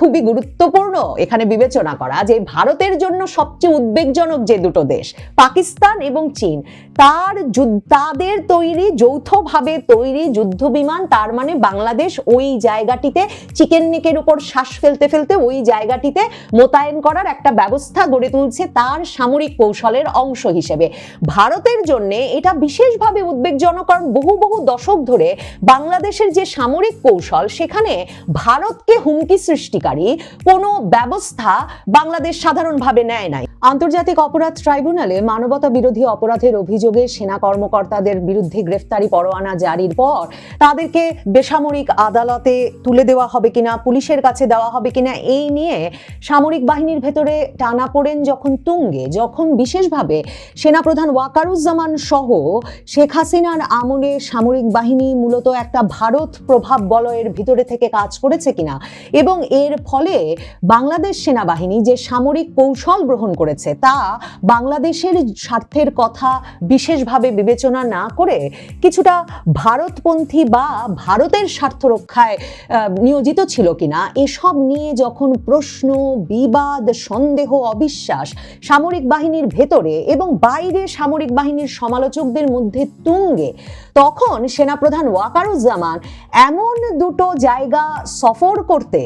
খুবই গুরুত্বপূর্ণ এখানে বিবেচনা করা যে ভারতের জন্য সবচেয়ে উদ্বেগজনক যে দুটো দেশ, পাকিস্তান এবং চীন, তার তাদের তৈরি, যৌথভাবে তৈরি যুদ্ধ বিমান, তার মানে বাংলাদেশ ওই জায়গাটিতে চিকেন নেকের উপর শ্বাস ফেলতে ফেলতে ওই জায়গাটিতে মোতায়েন করার একটা ব্যবস্থা গড়ে তুলছে তার সামরিক কৌশলের অংশ হিসেবে। ভারতের জন্য এটা বিশেষভাবে উদ্বেগজনক কারণ বহু বহু দশক ধরে বাংলাদেশের যে সামরিক কৌশল, সেখানে ভারতকে হুমকি সৃষ্টিকারী। কোনো ব্যবস্থা বাংলাদেশ সাধারণভাবে নেয় নাই। আন্তর্জাতিক অপরাধ ট্রাইব্যুনালে মানবতা বিরোধী অপরাধের অভিযোগে সেনা কর্মকর্তাদের বিরুদ্ধে গ্রেফতারি পরোয়ানা জারির পর তাদেরকে বেসামরিক আদালতে তুলে দেওয়া হবে কিনা, পুলিশের কাছে দেওয়া হবে কিনা, এই নিয়ে সামরিক বাহিনীর ভেতরে টানাপোড়েন যখন তুঙ্গে, যখন বিশেষভাবে সেনাপ্রধান ওয়াকারুজ্জামান সহ শেখ হাসিনার আমলে সামরিক বাহিনী মূলত একটা ভারত প্রভাব বলয়ের ভিতরে থেকে কাজ করেছে কিনা এবং এর ফলে বাংলাদেশ সেনাবাহিনী যে সামরিক কৌশল গ্রহণ করেছে। তা বাংলাদেশের স্বার্থের কথা বিশেষভাবে বিবেচনা না করে কিছুটা ভারতপন্থী বা ভারতের স্বার্থ রক্ষায় নিয়োজিত ছিল কিনা, এসব নিয়ে যখন প্রশ্ন, বিবাদ, সন্দেহ, অবিশ্বাস সামরিক বাহিনীর ভেতরে এবং বাইরে সামরিক বাহিনীর সমালোচকদের মধ্যে তুঙ্গে, তখন সেনাপ্রধান ওয়াকারুজ্জামান এমন দুটো জায়গা সফর করতে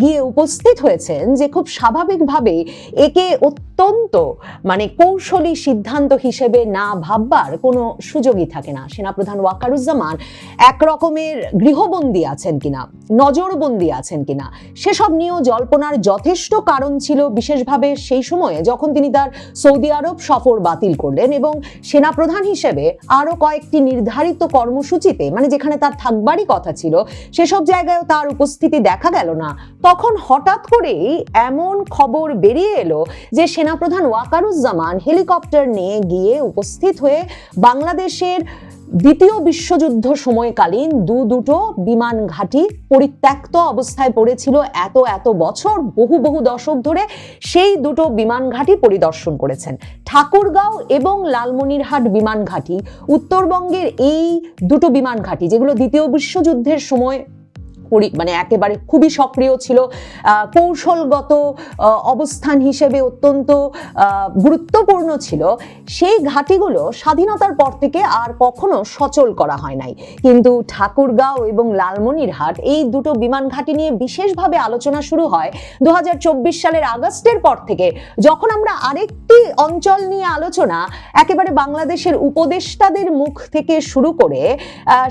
গিয়ে উপস্থিত হয়েছেন যে খুব স্বাভাবিকভাবে একে অত্যন্ত মানে কৌশলী সিদ্ধান্ত হিসেবে না ভাববার কোনো সুযোগই থাকে না। সেনাপ্রধান ওয়াকারুজ্জামান এক রকমের গৃহবন্দী আছেন কিনা, নজরবন্দি আছেন কিনা, সেসব নিয়েও জল্পনার যথেষ্ট কারণ ছিল। বিশেষভাবে সেই সময়ে যখন তিনি তার সৌদি আরব সফর বাতিল করলেন এবং সেনাপ্রধান হিসেবে আরও কয়েকটি নির্ধারিত কর্মসূচিতে মানে যেখানে তার থাকবারই কথা ছিল, সেসব জায়গায়ও তার উপস্থিতি দেখা গেল না। তখন হঠাৎ করেই এমন খবর বেরিয়ে এলো যে সেনাপ্রধান ওয়াকারুজ্জামান হেলিকপ্টার নিয়ে গিয়ে উপস্থিত হয়ে বাংলাদেশের দ্বিতীয় বিশ্বযুদ্ধ সময়কালীন দু দুটো বিমান ঘাঁটি পরিত্যক্ত অবস্থায় পড়েছিল। এত এত বছর, বহু বহু দশক ধরে সেই দুটো বিমান ঘাঁটি পরিদর্শন করেছেন। ঠাকুরগাঁও এবং লালমনিরহাট বিমান ঘাঁটি, উত্তরবঙ্গের এই দুটো বিমান ঘাঁটি, যেগুলো দ্বিতীয় বিশ্বযুদ্ধের সময় মানে একেবারে খুবই সক্রিয় ছিল। কৌশলগত অবস্থান হিসেবে অত্যন্ত গুরুত্বপূর্ণ ছিল। সেই ঘাটিগুলো স্বাধীনতার পর থেকে আর কখনো সচল করা হয় নাই। কিন্তু ঠাকুরগাঁও এবং লালমনিরহাট এই দুটো বিমান ঘাঁটি নিয়ে বিশেষভাবে আলোচনা শুরু হয় দু হাজার চব্বিশ সালের আগস্টের পর থেকে। যখন আমরা আরেকটি অঞ্চল নিয়ে আলোচনা, একেবারে বাংলাদেশের উপদেষ্টাদের মুখ থেকে শুরু করে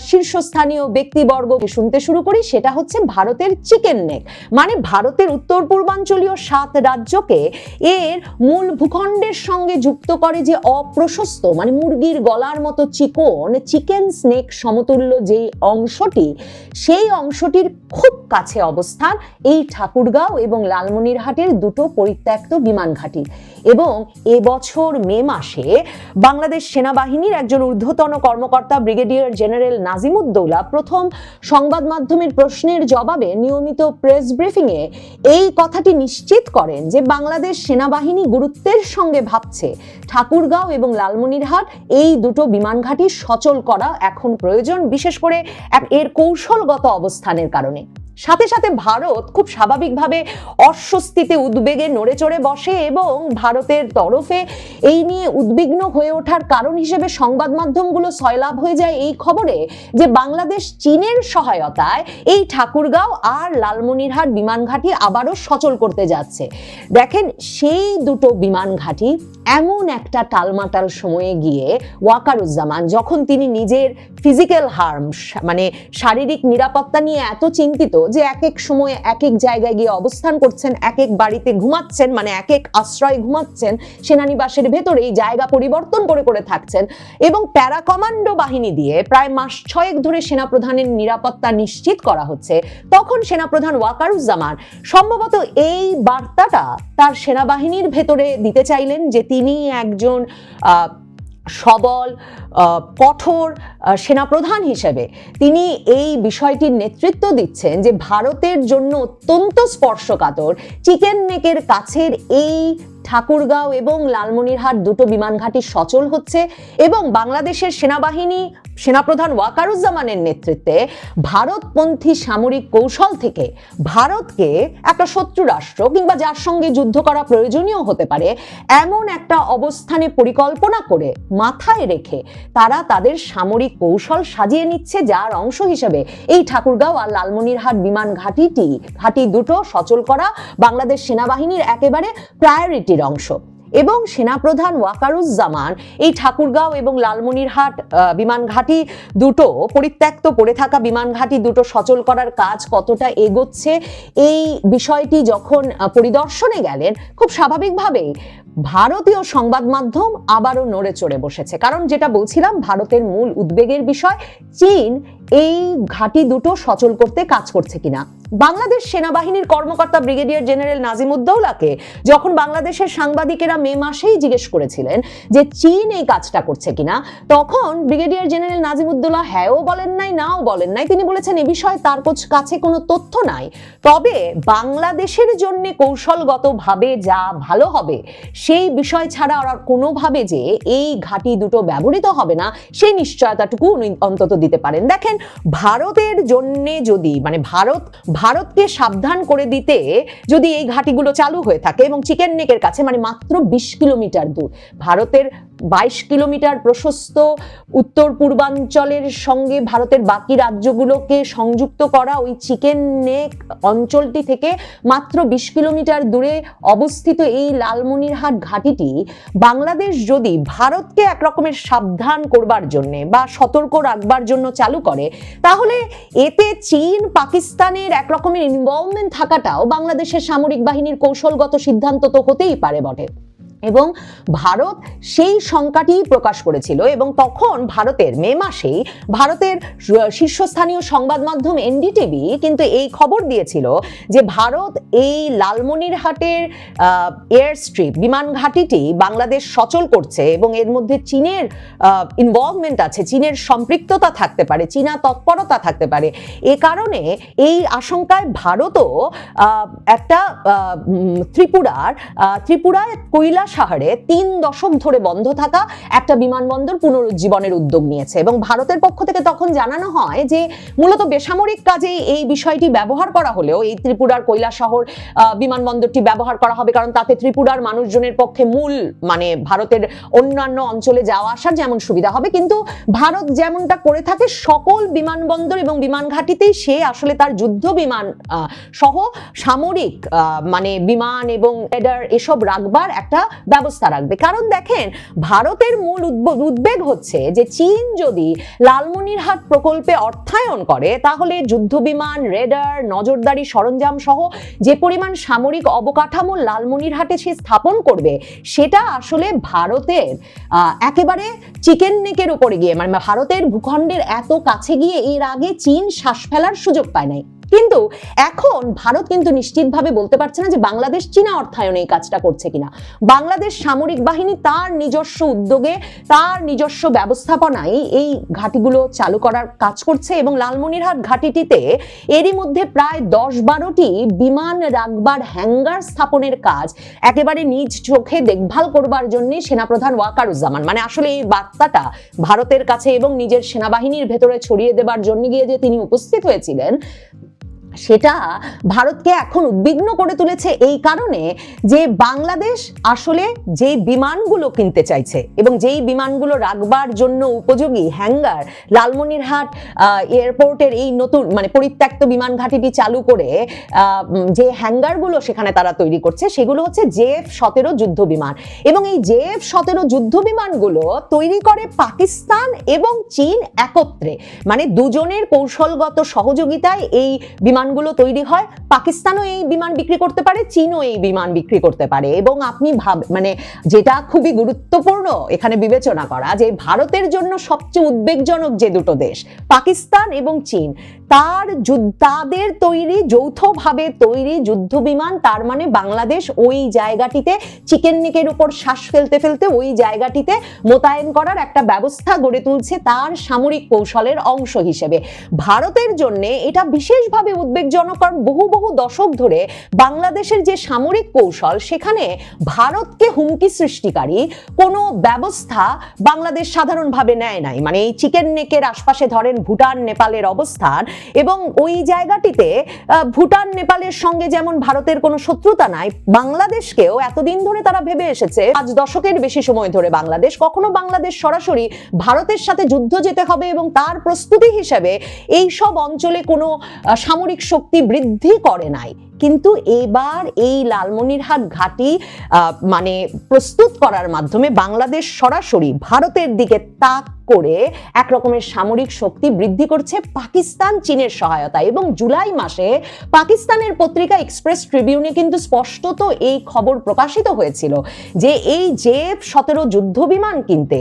শীর্ষস্থানীয় ব্যক্তিবর্গকে শুনতে শুরু করি, সেটা হচ্ছে ভারতের চিকেন নেক মানে ভারতের উত্তর পূর্বাঞ্চলীয় সাত রাজ্যকে এর মূল ভূখণ্ডের সঙ্গে যুক্ত করে যে অপ্রশস্ত মানে মুরগির গলার মতো চিকন চিকেন স্নেক সমতুল্য যে অংশটি, সেই অংশটির খুব কাছে অবস্থান এই ঠাকুরগাঁও এবং লালমনিরহাটের দুটো পরিত্যক্ত বিমান ঘাঁটি। এবং এবছর মে মাসে বাংলাদেশ সেনাবাহিনীর একজন ঊর্ধ্বতন কর্মকর্তা ব্রিগেডিয়ার জেনারেল নাজিমুদ্দৌলা প্রথম সংবাদ মাধ্যমের প্রশ্নের জবাবে নিয়মিত প্রেস ব্রিফিংয়ে এই কথাটি নিশ্চিত করেন যে বাংলাদেশ সেনাবাহিনী গুরুত্বের সঙ্গে ভাবছে। ঠাকুরগাঁও এবং লালমনিরহাট এই দুটো বিমান ঘাঁটি সচল করা এখন প্রয়োজন, বিশেষ করে এর কৌশলগত অবস্থানের কারণে। সাথে সাথে ভারত খুব স্বাভাবিকভাবে অস্বস্তিতে উদ্বেগে নড়ে চড়ে বসে এবং ভারতের তরফে এই নিয়ে উদ্বিগ্ন হয়ে ওঠার কারণ হিসেবে সংবাদ মাধ্যমগুলো সয়লাভ হয়ে যায় এই খবরে যে বাংলাদেশ চীনের সহায়তায় এই ঠাকুরগাঁও আর লালমনিরহাট বিমান ঘাঁটি আবারও সচল করতে যাচ্ছে। দেখেন সেই দুটো বিমান ঘাঁটি এমন একটা টালমাটাল সময়ে গিয়ে ওয়াকারুজ্জামান যখন তিনি নিজের ফিজিক্যাল হার্ম মানে শারীরিক নিরাপত্তা নিয়ে এত চিন্তিত যে এক এক সময় এক এক জায়গায় গিয়ে অবস্থান করছেন, এক এক বাড়িতে ঘুমাচ্ছেন মানে এক এক আশ্রয় ঘুমাচ্ছেন, সেনানিবাসের ভেতরে এই জায়গা পরিবর্তন করে করে থাকছেন এবং প্যারা কমান্ডো বাহিনী দিয়ে প্রায় মাস ছয়েক ধরে সেনাপ্রধানের নিরাপত্তা নিশ্চিত করা হচ্ছে, তখন সেনাপ্রধান ওয়াকারুজ্জামান সম্ভবত এই বার্তাটা তার সেনাবাহিনীর ভেতরে দিতে চাইলেন যে তিনি একজন সবল কঠোর সেনাপ্রধান হিসেবে। তিনি এই বিষয়টির নেতৃত্ব দিচ্ছেন যে ভারতের জন্য অত্যন্ত স্পর্শকাতর চিকেন নেকের কাছের এই ঠাকুরগাঁও এবং লালমনিরহাট দুটো বিমান ঘাঁটি সচল হচ্ছে এবং বাংলাদেশের সেনাবাহিনী সেনাপ্রধান ওয়াকারুজ্জামানের নেতৃত্বে ভারতপন্থী সামরিক কৌশল থেকে ভারতকে একটা শত্রু রাষ্ট্র কিংবা যার সঙ্গে যুদ্ধ করা প্রয়োজনীয় হতে পারে, এমন একটা অবস্থানে পরিকল্পনা করে মাথায় রেখে তারা তাদের সামরিক কৌশল সাজিয়ে নিচ্ছে, যার অংশ হিসেবে এই ঠাকুরগাঁও আর লালমনিরহাট বিমান ঘাঁটিটি, ঘাঁটি দুটো সচল করা বাংলাদেশ সেনাবাহিনীর একেবারে প্রায়োরিটির অংশ। এবং সেনাপ্রধান ওয়াকারুজ্জামান এই ঠাকুরগাঁও এবং লালমনিরহাট বিমান ঘাঁটি দুটো পরিত্যক্ত পড়ে থাকা বিমান ঘাঁটি দুটো সচল করার কাজ কতটা এগোচ্ছে, এই বিষয়টি যখন পরিদর্শনে গেলেন, খুব স্বাভাবিকভাবেই ভারতীয় সংবাদ মাধ্যম আবারও নড়ে চড়ে বসেছে। কারণ যেটা বলছিলাম, ভারতের মূল উদ্বেগের বিষয়, চীন এই ঘাঁটি দুটো সচল করতে কাজ করছে কিনা। বাংলাদেশ সেনাবাহিনীর কর্মকর্তা ব্রিগেডিয়ার জেনারেল নাজিমুদ্দৌলাকে যখন বাংলাদেশের সাংবাদিকেরা মে মাসেই জিজ্ঞেস করেছিলেন যে চীন এই কাজটা করছে কিনা, তখন ব্রিগেডিয়ার জেনারেল নাজিমুদ্দৌলা হ্যাঁও বলেন নাই, নাও বলেন নাই। তিনি বলেছেন, এ বিষয়ে তার কাছে কোনো তথ্য নাই। তবে বাংলাদেশের জন্য কৌশলগতভাবে যা ভালো হবে সেই বিষয় ছাড়া আর কোনোভাবে যে এই ঘাঁটি দুটো ব্যবহৃত হবে না, সেই নিশ্চয়তাটুকু উনি অন্তত দিতে পারেন। দেখেন, ভারতের জন্যে যদি মানে ভারত, ভারতকে সাবধান করে দিতে যদি এই ঘাঁটিগুলো চালু হয়ে থাকে এবং চিকেন নেকের কাছে মানে মাত্র বিশ কিলোমিটার দূর, ভারতের বাইশ কিলোমিটার প্রশস্ত উত্তর পূর্বাঞ্চলের সঙ্গে ভারতের বাকি রাজ্যগুলোকে সংযুক্ত করা ওই চিকেন নেক অঞ্চলটি থেকে মাত্র বিশ কিলোমিটার দূরে অবস্থিত এই লালমনিরহাট ঘাঁটিটি বাংলাদেশ যদি ভারতকে এক রকমের সাবধান করবার জন্যে বা সতর্ক রাখবার জন্য চালু করে, তাহলে এতে চীন, পাকিস্তানের একরকমের ইনভলভমেন্ট থাকাটাও বাংলাদেশের সামরিক বাহিনীর কৌশলগত সিদ্ধান্ত তো হতেই পারে বটে। এবং ভারত সেই শঙ্কাটি প্রকাশ করেছিল এবং তখন ভারতের মে মাসেই ভারতের শীর্ষস্থানীয় সংবাদ মাধ্যম এনডিটিভি কিন্তু এই খবর দিয়েছিল যে ভারত এই লালমনিরহাটের এয়ার স্ট্রিপ বিমান ঘাঁটিটি বাংলাদেশ সচল করছে এবং এর মধ্যে চীনের ইনভলভমেন্ট আছে। চীনের সম্পৃক্ততা থাকতে পারে, চীনা তৎপরতা থাকতে পারে। এ কারণে এই আশঙ্কায় ভারতও একটা ত্রিপুরার ত্রিপুরায় কৈলাসহারে তিন দশক ধরে বন্ধ থাকা একটা বিমানবন্দর পুনরুজ্জীবনের উদ্যোগ নিয়েছে। এবং ভারতের পক্ষ থেকে তখন জানানো হয় যে মূলত বেসামরিক কাজে এই বিষয়টি ব্যবহার করা হলেও এই ত্রিপুরার আহ, বিমানবন্দরটি ব্যবহার করা হবে। কারণ তাতে ত্রিপুরার মানুষজনের পক্ষে মূল মানে ভারতের অন্যান্য অঞ্চলে যাওয়া আসার যেমন সুবিধা হবে। কিন্তু ভারত যেমনটা করে থাকে সকল বিমানবন্দর এবং বিমান ঘাঁটিতেই সে আসলে তার যুদ্ধ বিমান সহ সামরিক মানে বিমান এবং রেডার এসব রাখবার একটা ব্যবস্থা রাখবে। কারণ দেখেন, ভারতের মূল উদ্ব- উদ্বেগ হচ্ছে যে চীন যদি লালমনিরহাট প্রকল্পে অর্থায়ন করে, তাহলে যুদ্ধ বিমান রেডার, নজরদারি সরঞ্জাম সহ যে পরিমাণ সামরিক অবকাঠামো লালমনিরহাটে সে স্থাপন করবে, সেটা আসলে ভারতের একেবারে চিকেন নেকের উপরে গিয়ে মানে ভারতের ভূখণ্ডের এত কাছে গিয়ে এর আগে চীন শ্বাস ফেলার সুযোগ পায় নাই। কিন্তু এখন ভারত কিন্তু নিশ্চিতভাবে বলতে পারছে না যে বাংলাদেশ চীনা অর্থায়নে এই কাজটা করছে কিনা। বাংলাদেশ সামরিক বাহিনী তার নিজস্ব উদ্যোগে, তার নিজস্ব ব্যবস্থাপনায় এই ঘাটিগুলো চালু করার কাজ করছে এবং লালমনিরহাট ঘাটিটিতে এরই মধ্যে প্রায় দশ বারোটি বিমান রাখবার হ্যাঙ্গার স্থাপনের কাজ একেবারে নিজ চোখে দেখভাল করবার জন্য সেনাপ্রধান ওয়াকারুজ্জামান। মানে আসলে এই বার্তাটা ভারতের কাছে এবং নিজের সেনাবাহিনীর ভেতরে ছড়িয়ে দেবার জন্য গিয়ে যে তিনি উপস্থিত হয়েছিলেন সেটা ভারতকে এখন উদ্বিগ্ন করে তুলেছে এই কারণে যে বাংলাদেশ আসলে যে বিমানগুলো কিনতে চাইছে এবং যেই বিমানগুলো রাখবার জন্য উপযোগী হ্যাঙ্গার, লালমনিরহাট এয়ারপোর্টের এই নতুন মানে পরিত্যক্ত বিমান ঘাঁটিটি চালু করে যে হ্যাঙ্গারগুলো সেখানে তারা তৈরি করছে সেগুলো হচ্ছে জেএফ সতেরো যুদ্ধ বিমান। এবং এই জেএফ সতেরো যুদ্ধ বিমানগুলো তৈরি করে পাকিস্তান এবং চীন একত্রে। মানে দুজনের কৌশলগত সহযোগিতায় এই বিমানগুলো তৈরি হয়, পাকিস্তানও এই বিমান বিক্রি করতে পারে, চীনও এই বিমান বিক্রি করতে পারে। এবং আপনি ভাব মানে যেটা খুবই গুরুত্বপূর্ণ এখানে বিবেচনা করা, যে ভারতের জন্য সবচেয়ে উদ্বেগজনক যে দুটো দেশ, পাকিস্তান এবং চীন তার তাদের তৈরি, যৌথভাবে তৈরি যুদ্ধ বিমান তার মানে বাংলাদেশ ওই জায়গাটিতে চিকেন নেকের উপর শ্বাস ফেলতে ফেলতে ওই জায়গাটিতে মোতায়েন করার একটা ব্যবস্থা গড়ে তুলছে তার সামরিক কৌশলের অংশ হিসেবে। ভারতের জন্য এটা বিশেষভাবে উদ্বেগজনক, কারণ বহু বহু দশক ধরে বাংলাদেশের যে সামরিক কৌশল, সেখানে ভারতকে হুমকি সৃষ্টিকারী কোনো ব্যবস্থা বাংলাদেশ সাধারণভাবে নেয় নাই। মানে এই চিকেন নেকের আশপাশে ধরেন ভুটান, নেপালের অবস্থান এবং ওই জায়গাটিতে ভুটান, নেপালের সঙ্গে যেমন ভারতের কোনো শত্রুতা নাই, বাংলাদেশকেও এতদিন ধরে তারা ভেবে এসেছে, পাঁচ দশকের বেশি সময় ধরে বাংলাদেশ, কখনো বাংলাদেশ সরাসরি ভারতের সাথে যুদ্ধ যেতে হবে এবং তার প্রস্তুতি হিসেবে এই সব অঞ্চলে কোনো সামরিক শক্তি বৃদ্ধি করে নাই। কিন্তু এবার এই লালমনিরহাট ঘাঁটি মানে প্রস্তুত করার মাধ্যমে বাংলাদেশ সরাসরি ভারতের দিকে তাক করে এক রকমের সামরিক শক্তি বৃদ্ধি করছে পাকিস্তান চীনের সহায়তা এবং জুলাই মাসে পাকিস্তানের পত্রিকা এক্সপ্রেস ট্রিবিউনে কিন্তু স্পষ্টত এই খবর প্রকাশিত হয়েছিল যে এই জেফ সতেরো যুদ্ধ বিমান কিনতে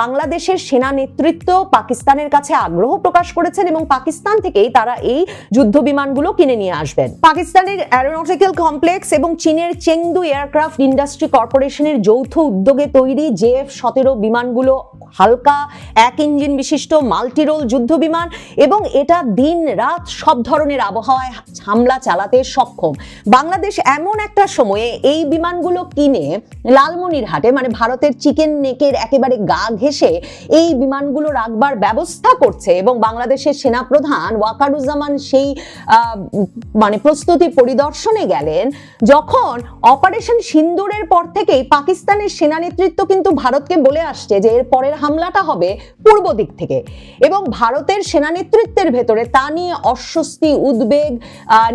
বাংলাদেশের সেনা নেতৃত্ব পাকিস্তানের কাছে আগ্রহ প্রকাশ করেছেন এবং পাকিস্তান থেকেই তারা এই যুদ্ধ বিমানগুলো কিনে নিয়ে আসবেন। পাকিস্তানের অ্যারোনটিক্যাল কমপ্লেক্স এবং চীনের চেংদু এয়ারক্রাফট ইন্ডাস্ট্রি কর্পোরেশনের যৌথ উদ্যোগে তৈরি জেএফ সতেরো বিমানগুলো হালকা এক ইঞ্জিন বিশিষ্ট মাল্টিরোল যুদ্ধ বিমান এবং এটা দিন রাত সব ধরনের আবহাওয়ায় হামলা চালাতে সক্ষম। বাংলাদেশ এমন একটা সময়ে এই বিমানগুলো কিনে লালমনিরহাটে মানে ভারতের চিকেন নেকের একেবারে গা ঘেঁষে এই বিমানগুলো রাখবার ব্যবস্থা করছে এবং বাংলাদেশের সেনাপ্রধান ওয়াকারুজ্জামান সেই মানে প্রস্তুতি পরিদর্শনে গেলেন যখন অপারেশন সিন্দুরের পর থেকেই পাকিস্তানের সেনা নেতৃত্ব কিন্তু ভারতকে বলে আসছে যে এর পরের হামলাটা হবে পূর্ব দিক থেকে। এবং ভারতের সেনা নেতৃত্বের ভেতরে তা নিয়ে অস্বস্তি, উদ্বেগ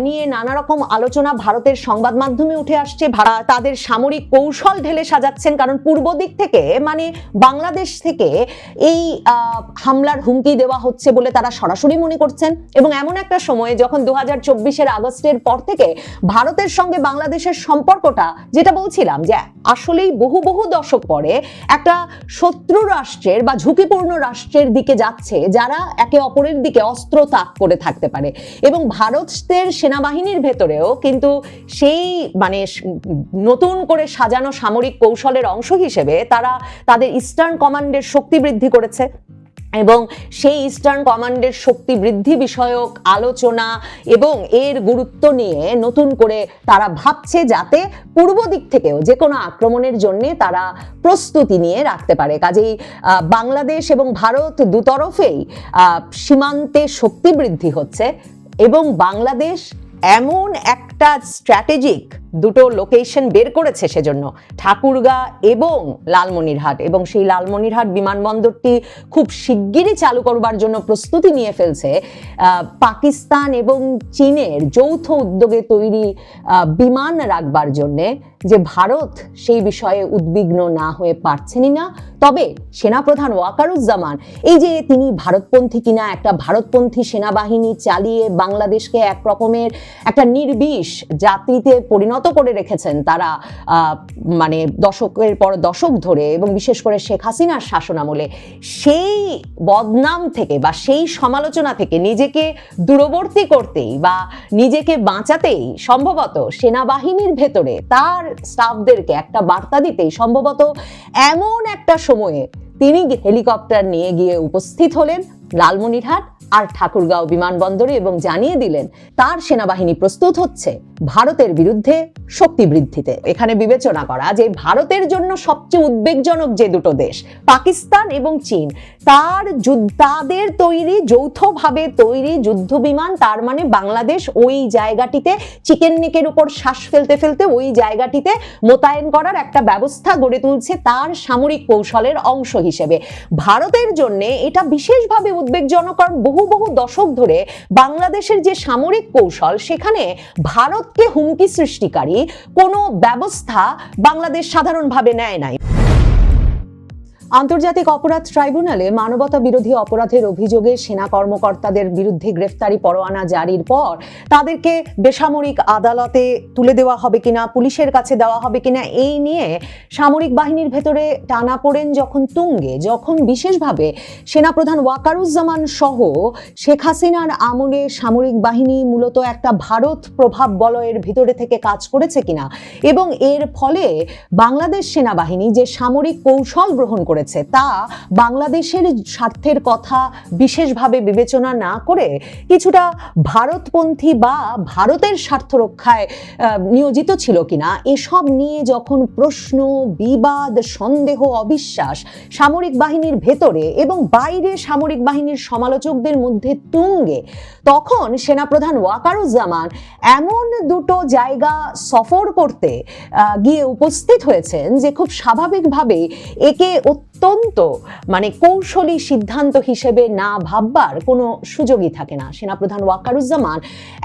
নিয়ে নানা রকম আলোচনা ভারতের সংবাদ মাধ্যমে উঠে আসছে। তাদের সামরিক কৌশল ঢেলে সাজাচ্ছেন কারণ পূর্ব দিক থেকে মানে বাংলাদেশ থেকে এই হামলার হুমকি দেওয়া হচ্ছে বলে তারা সরাসরি মনে করছেন। এবং এমন একটা সময়ে যখন দু হাজার আগস্টের পর থেকে ভারতের সঙ্গে বাংলাদেশের সম্পর্কটা, যেটা বলছিলাম যে আসলেই বহু বহু দশক পরে একটা শত্রু রাষ্ট্রের বা ঝুঁকিপূর্ণ রাষ্ট্রের দিকে যাচ্ছে, যারা একে অপরের দিকে অস্ত্র তাক করে থাকতে পারে। এবং ভারতের সেনাবাহিনীর ভেতরেও কিন্তু সেই মানে নতুন করে সাজানো সামরিক কৌশলের অংশ হিসেবে তারা তাদের ইস্টার্ন কমান্ডের শক্তি বৃদ্ধি করেছে। এবং সেই ইস্টার্ন কমান্ডের শক্তি বৃদ্ধি বিষয়ক আলোচনা এবং এর গুরুত্ব নিয়ে নতুন করে তারা ভাবছে যাতে পূর্ব দিক থেকেও যে কোনো আক্রমণের জন্য তারা প্রস্তুতি নিয়ে রাখতে পারে। কাজেই বাংলাদেশ এবং ভারত দুতরফেই সীমান্তে শক্তি বৃদ্ধি হচ্ছে এবং বাংলাদেশ এমন একটা স্ট্র্যাটেজিক দুটো লোকেশন বের করেছে সেজন্য। ঠাকুরগা এবং লালমনিরহাট। এবং সেই লালমনিরহাট বিমানবন্দরটি খুব শিগগিরই চালু করবার জন্য প্রস্তুতি নিয়ে ফেলছে পাকিস্তান এবং চীনের যৌথ উদ্যোগে তৈরি বিমান রাখবার জন্যে যে ভারত সেই বিষয়ে উদ্বিগ্ন না হয়ে পারছেনই না। তবে সেনাপ্রধান ওয়াকারুজ্জামান, এই যে তিনি ভারতপন্থী কিনা, একটা ভারতপন্থী সেনাবাহিনী চালিয়ে বাংলাদেশকে এক রকমের একটা নির্বিষ জাতিতে পরিণত করে রেখেছেন তারা মানে দশকের পর দশক ধরে এবং বিশেষ করে শেখ হাসিনার শাসনামলে সেই বদনাম থেকে বা সেই সমালোচনা থেকে নিজেকে দূরবর্তী করতেই বা নিজেকে বাঁচাতেই সম্ভবত সেনাবাহিনীর ভেতরে তার স্টাফদেরকে একটা বার্তা দিতেই সম্ভবত এমন একটা সময়ে তিনি হেলিকপ্টার নিয়ে গিয়ে উপস্থিত হলেন লালমনিরহাট আর ঠাকুরগাঁও বিমানবন্দরে এবং জানিয়ে দিলেন, তার সেনাবাহিনী প্রস্তুত হচ্ছে ভারতের বিরুদ্ধে শক্তি বৃদ্ধিতে। এখানে বিবেচনা করা যে ভারতের জন্য সবচেয়ে উদ্বেগজনক যে দুটো দেশ, পাকিস্তান এবং চীন, তার যুদ্ধ- তাদের তৈরি, যৌথভাবে তৈরি যুদ্ধ বিমান, তার মানে বাংলাদেশ ওই জায়গাটিতে চিকেন নেকের উপর শ্বাস ফেলতে ফেলতে ওই জায়গাটিতে মোতায়েন করার একটা ব্যবস্থা গড়ে তুলছে তার সামরিক কৌশলের অংশ হিসেবে। ভারতের জন্য এটা বিশেষভাবে উদ্বেগজনক, কারণ বহু বহু বহু দশক ধরে বাংলাদেশের যে সামরিক কৌশল, সেখানে ভারতকে হুমকি সৃষ্টিকারী কোনো ব্যবস্থা বাংলাদেশ সাধারণভাবে নেয় নাই। আন্তর্জাতিক অপরাধ ট্রাইব্যুনালে মানবতা বিরোধী অপরাধের অভিযোগে সেনা কর্মকর্তাদের বিরুদ্ধে গ্রেফতারি পরোয়ানা জারির পর তাদেরকে বেসামরিক আদালতে তুলে দেওয়া হবে কিনা, পুলিশের কাছে দেওয়া হবে কিনা, এই নিয়ে সামরিক বাহিনীর ভেতরে টানাপোড়েন যখন তুঙ্গে, যখন বিশেষভাবে সেনাপ্রধান ওয়াকারুজ্জামান সহ শেখ হাসিনার আমলে সামরিক বাহিনী মূলত একটা ভারত প্রভাব বলয়ের ভিতরে থেকে কাজ করেছে কিনা এবং এর ফলে বাংলাদেশ সেনাবাহিনী যে সামরিক কৌশল গ্রহণ করেছে। তা বাংলাদেশের স্বার্থের কথা বিশেষভাবে বিবেচনা না করে কিছুটা ভারতপন্থী বা ভারতের স্বার্থ রক্ষায় নিয়োজিত ছিল কিনা, এসব নিয়ে যখন প্রশ্ন, বিবাদ, সন্দেহ, অবিশ্বাস সামরিক বাহিনীর ভেতরে এবং বাইরে সামরিক বাহিনীর সমালোচকদের মধ্যে তুঙ্গে, তখন সেনাপ্রধান ওয়াকারুজ্জামান এমন দুটো জায়গা সফর করতে গিয়ে উপস্থিত হয়েছেন যে খুব স্বাভাবিকভাবে একে অত্যন্ত মানে কৌশলী সিদ্ধান্ত হিসেবে না ভাববার কোনো সুযোগই থাকে না। সেনাপ্রধান ওয়াকারুজ্জামান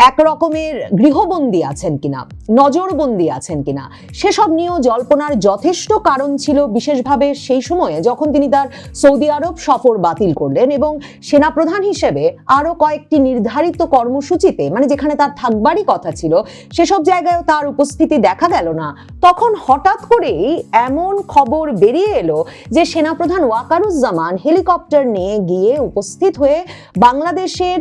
এক রকমের গৃহবন্দী আছেন কিনা, নজরবন্দি আছেন কিনা, সেসব নিয়েও জল্পনার যথেষ্ট কারণ ছিল বিশেষভাবে সেই সময়ে যখন তিনি তার সৌদি আরব সফর বাতিল করলেন এবং সেনাপ্রধান হিসেবে আরও কয়েকটি নির্ধারিত কর্মসূচিতে মানে যেখানে তার থাকবারই কথা ছিল, সেসব জায়গায়ও তার উপস্থিতি দেখা গেল না। তখন হঠাৎ করেই এমন খবর বেরিয়ে এলো যে সেনাপ্রধান ওয়াকারুজ্জামান হেলিকপ্টার নিয়ে গিয়ে উপস্থিত হয়ে বাংলাদেশের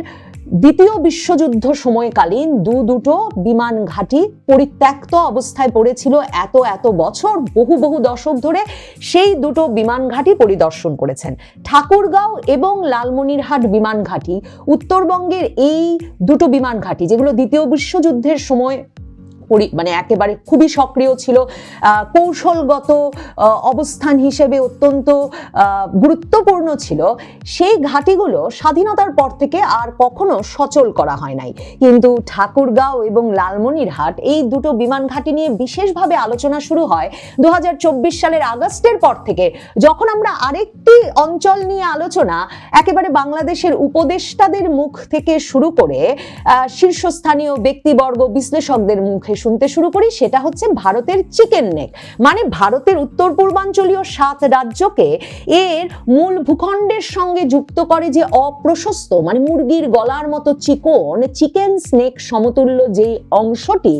দ্বিতীয় বিশ্বযুদ্ধ সময়কালীন দু দুটো বিমান ঘাঁটি পরিত্যক্ত অবস্থায় পড়েছিল এত এত বছর, বহু বহু দশক ধরে সেই দুটো বিমান ঘাঁটি পরিদর্শন করেছেন। ঠাকুরগাঁও এবং লালমনিরহাট বিমান ঘাঁটি, উত্তরবঙ্গের এই দুটো বিমান ঘাঁটি, যেগুলো দ্বিতীয় বিশ্বযুদ্ধের সময় মানে একেবারে খুবই সক্রিয় ছিল। কৌশলগত অবস্থান হিসেবে অত্যন্ত গুরুত্বপূর্ণ ছিল। সেই ঘাঁটিগুলো স্বাধীনতার পর থেকে আর কখনো সচল করা হয় নাই। কিন্তু ঠাকুরগাঁও এবং লালমনিরহাট এই দুটো বিমান ঘাঁটি নিয়ে বিশেষভাবে আলোচনা শুরু হয় দু হাজার চব্বিশ সালের আগস্টের পর থেকে। যখন আমরা আরেকটি অঞ্চল নিয়ে আলোচনা, একেবারে বাংলাদেশের উপদেষ্টাদের মুখ থেকে শুরু করে শীর্ষস্থানীয় ব্যক্তিবর্গ, বিশ্লেষকদের মুখে শুনতে শুরু করি, সেটা হচ্ছে ভারতের চিকেন নেক মানে ভারতের উত্তর পূর্বাঞ্চলীয় সাত রাজ্যকে এর মূল ভূখণ্ডের সঙ্গে যুক্ত করে যে অপ্রশস্ত মানে মুরগির গলার মতো চিকন চিকেন স্নেক সমতুল্য যে অংশটি